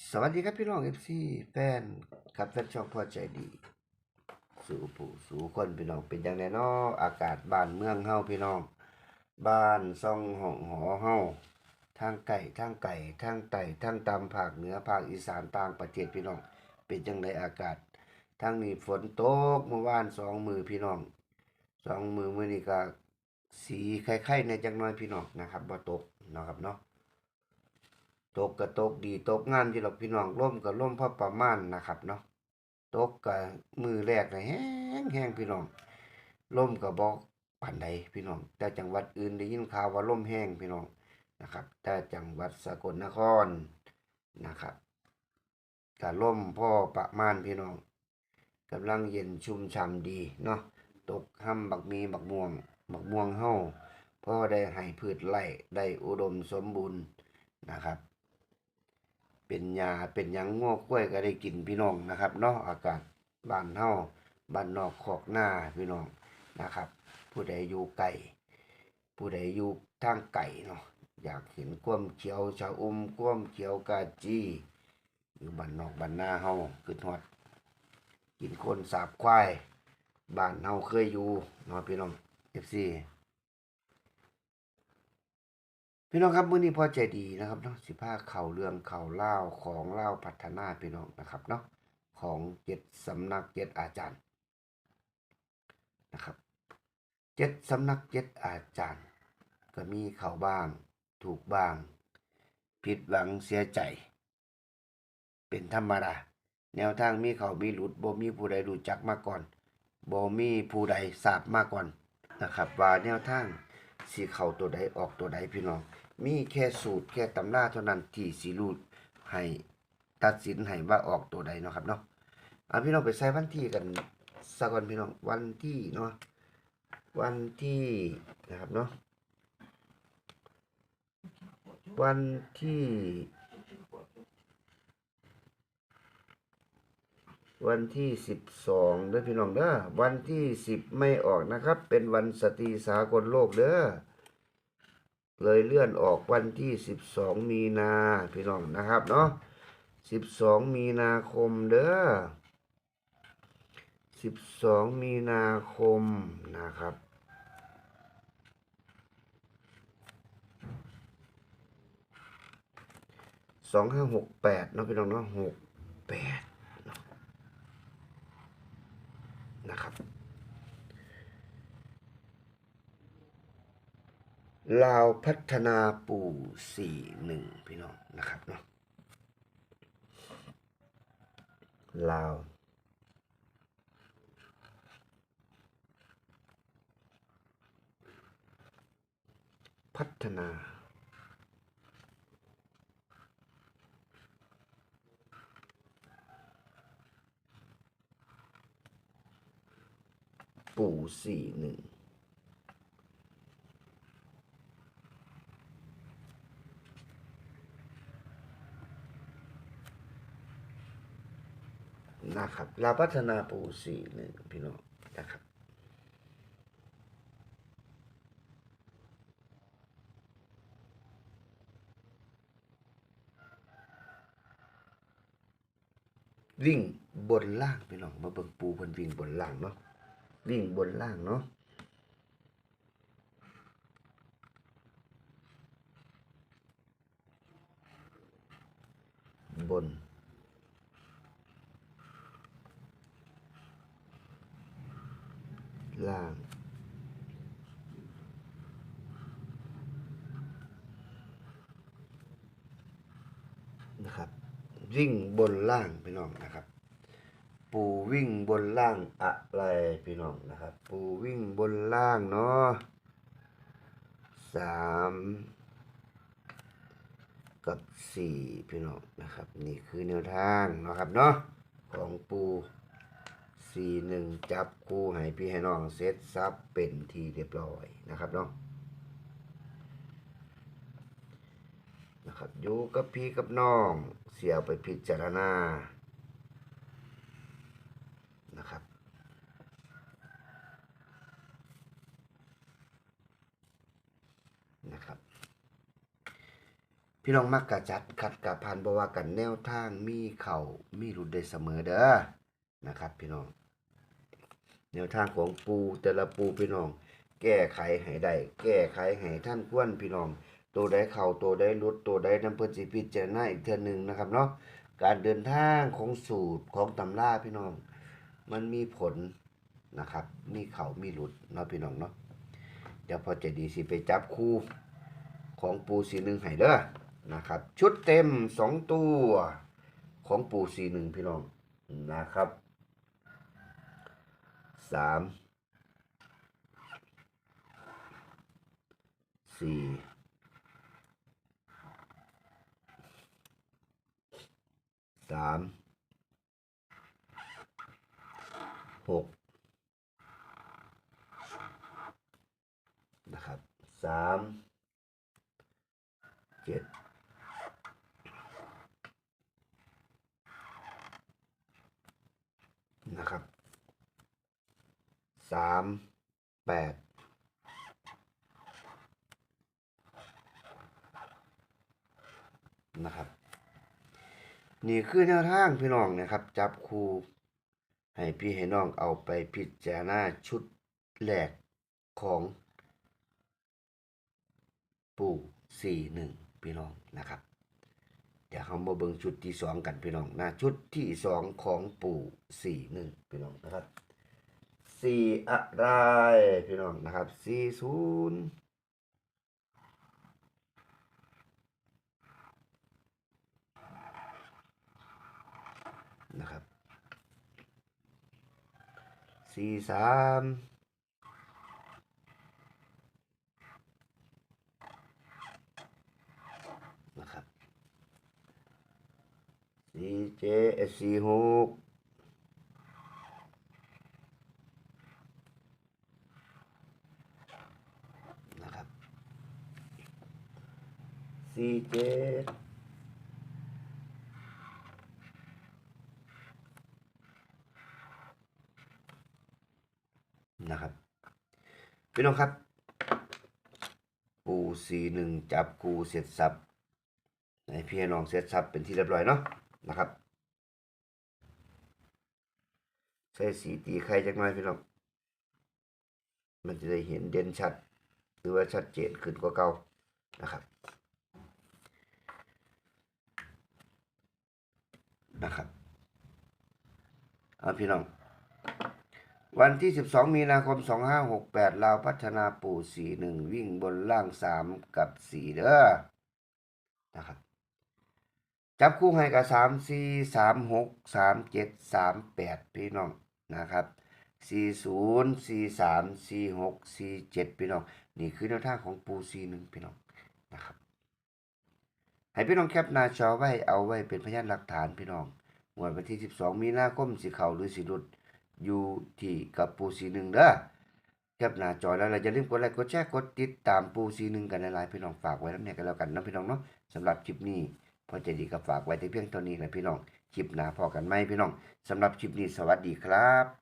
สวัสดีครับพี่น้องเอฟซีแฟนครับแฟนช่องพอใจดี สู่ผู้สู่คนพี่น้องเป็นอย่างไรเนาะอากาศบ้านเมืองเฮาพี่น้อง บ้านซ่องห้องหอเฮาทางไก่ทางไก่ทางไต่ทางตามภาคเหนือภาคอีสานต่างประเทศพี่น้อง เป็นจังไดอากาศทางนี้ฝนตกเมื่อวานสองมือพี่น้องสองมือมื้อนี้ก็สีไข่ๆในจังน้อยพี่น้องนะครับบ่ตกนะครับเนาะ ตกก็ตกดีตกงามอยู่หรอกพี่น้องร่มก็ร่มพอประมาณนะครับเนาะตกก็มือแรกเลยแห้งแห้งพี่น้องร่มก็บบอกปานใดพี่น้อง แต่จังหวัดอื่นได้ยินข่าวว่าร่มแห้งพี่น้องนะครับ แต่จังหวัดสกลนครนะครับก็ร่มพ่อประมาณพี่น้องกำลังเย็นชุ่มฉ่ำดีเนาะตกห้ำบักมีบักม่วงบักม่วงเฮาพ่อได้ให้พืชไร่ได้อุดมสมบูรณ์นะครับ เป็นยาเป็นยังง้อกล้วยก็ได้กินพี่น้องนะครับเนาะอากาศบ้านเฮาบ้านนอกขอกหน้าพี่น้องนะครับ ผู้ใดอยู่ไก่ผู้ใดอยู่ทางไก่เนาะอยากเห็นความเขียวชะอมความเขียวกาจีอยู่บ้านนอกบ้านหน้าเฮาคือฮอดกินคนสาบควายบ้านเฮาเคยอยู่เนาะพี่น้อง FC พี่น้องครับมื้อนี้พอใจดีนะครับเนาะสิพาเข่าเรื่องเข่าเล่าของเล่าพัฒนาพี่น้องนะครับเนาะของเจ็ดสำนักเจ็ดอาจารย์นะครับเจ็ดสำนักเจ็ดอาจารย์ ก็มีเข่าบ้าง ถูกบ้าง ผิดหวังเสียใจ เป็นธรรมดาแนวทางมีเขามีหลุดบ่มีผู้ใดรู้จักมาก่อนบ่มีผู้ใดทราบมาก่อนนะครับ ว่าแนวทางสิเข้าตัวใดออกตัวใดพี่น้อง มีแค่สูตรแค่ตำราเท่านั้นที่สิรู้ให้ตัดสินให้ว่าออกตัวใดเนาะครับเนาะเอาพี่น้องไปใส่วันที่กันสักก่อนพี่น้องวันที่เนาะวันที่นะครับเนาะวันที่ วันที่สิบสองเด้อพี่น้องเด้อวันที่สิบไม่ออกนะครับ เป็นวันสตรีสากลโลกเด้อ เลยเลื่อนออกวันที่สิบสองมีนาพี่น้องนะครับเนาะสิบสองมีนาคมเด้อสิบสองมีนาคมนะครับสองห้าหกแปดเนาะพี่น้องเนาะหกแปดเนาะนะครับ ลาวพัฒนาปู่สี่หนึ่งพี่น้องนะครับเนาะลาวพัฒนาปู่สี่หนึ่ง นะครับลาพัฒนาปูสี่หนึ่งพี่น้องนะครับ วิ่งบนล่างพี่น้องมาเบิ่งปูเพิ่นวิ่งบนล่างเนาะวิ่งบนล่างเนาะบน ล่าง นะครับ วิ่งบนล่างพี่น้องนะครับ ปูวิ่งบนล่างอะไรพี่น้องนะครับ ปูวิ่งบนล่างเนาะสามกับสี่พี่น้องนะครับ นี่คือแนวทางนะครับเนาะของปู สี่หนึ่งจับคู่ให้พี่ให้น้องเซตซับเป็นทีเรียบร้อยนะครับเนาะนะครับอยู่กับพี่กับน้องเสียไปพิจารณานะครับนะครับ พี่น้องมักกะจัดขัดกะพันบว่ากันแนวทางมีเข้ามีหลุดได้เสมอเด้อนะครับ พี่น้อง แนวทางของปูแต่ละปูพี่น้อง แก้ไขให้ได้แก้ไขให้ท่านควรพี่น้อง ตัวใดเข้าตัวใดหลุดตัวใดนำเพิ่นสิพิจารณาอีกเทื่อหนึงนะครับเนาะการเดินทางของสูตรของตำราพี่น้อง มันมีผลนะครับ มีเข้ามีหลุดเนาะพี่น้องเนาะเดี๋ยวพอจะดีสิไปจับคู่ของปูสีหนึ่งให้เด้อนะครับ ชุดเต็มสองตัวของปูสีหนึ่งพี่น้องนะครับ สามสี่สามหกนะครับสามเจ็ดนะครับ สามแปดนะครับ นี่คือแนวทางพี่น้องนะครับ จับคู่ให้พี่ให้น้องเอาไปพิจารณาชุดแรกของปู่สี่หนึ่งพี่น้องนะครับ เดี๋ยวเรามาเบิ่งชุดที่สองกันพี่น้องนะชุดที่สองของปู่สี่หนึ่งพี่น้องนะครับ สี่อะไรพี่น้องนะครับสี่ศูนย์นะครับสี่สามนะครับสี่เจเอสี่หกนะครับสี่ เจ็ดนะครับพี่น้องครับปูสี่หนึ่งจับกูเสร็จสับให้พี่น้องเสร็จสับเป็นที่เรียบร้อยเนาะนะครับใส่สีตีไข่จักหน่อยพี่น้องมันจะได้เห็นเด่นชัด หรือว่าชัดเจนขึ้นกว่าเก่านะครับ นะครับเอาพี่น้อง วันที่ 12 มีนาคม 2568ลาวพัฒนาปู่41วิ่งบนล่าง 3 กับ 4 เด้อนะครับ จับคู่ให้กับ 3 4 3 6 3 7 3 8 พี่น้องนะครับ 40 43 46 47 พี่น้อง นี่คือแนวทางของปู่41พี่น้องนะครับ ให้พี่น้องแคปหน้าจอไว้เอาไว้เป็นพยานหลักฐานพี่น้องงวดวันที่ 12 มีนาคมสิเขาหรือสิหลุดอยู่ที่กับปูสีหนึ่งเด้อแคปหน้าจอแล้วเราจะลืมกดไลค์กดแชร์กดติดตามปูสีหนึ่งกันหลายๆพี่น้องฝากไว้แล้วเนี่ยกันแล้วกันนะพี่น้องเนาะสำหรับคลิปนี้พอใจดีก็ฝากไว้แต่เพียงเท่านี้แหละพี่น้องคลิปหน้าพอกันไหมพี่น้องสำหรับคลิปนี้สวัสดีครับ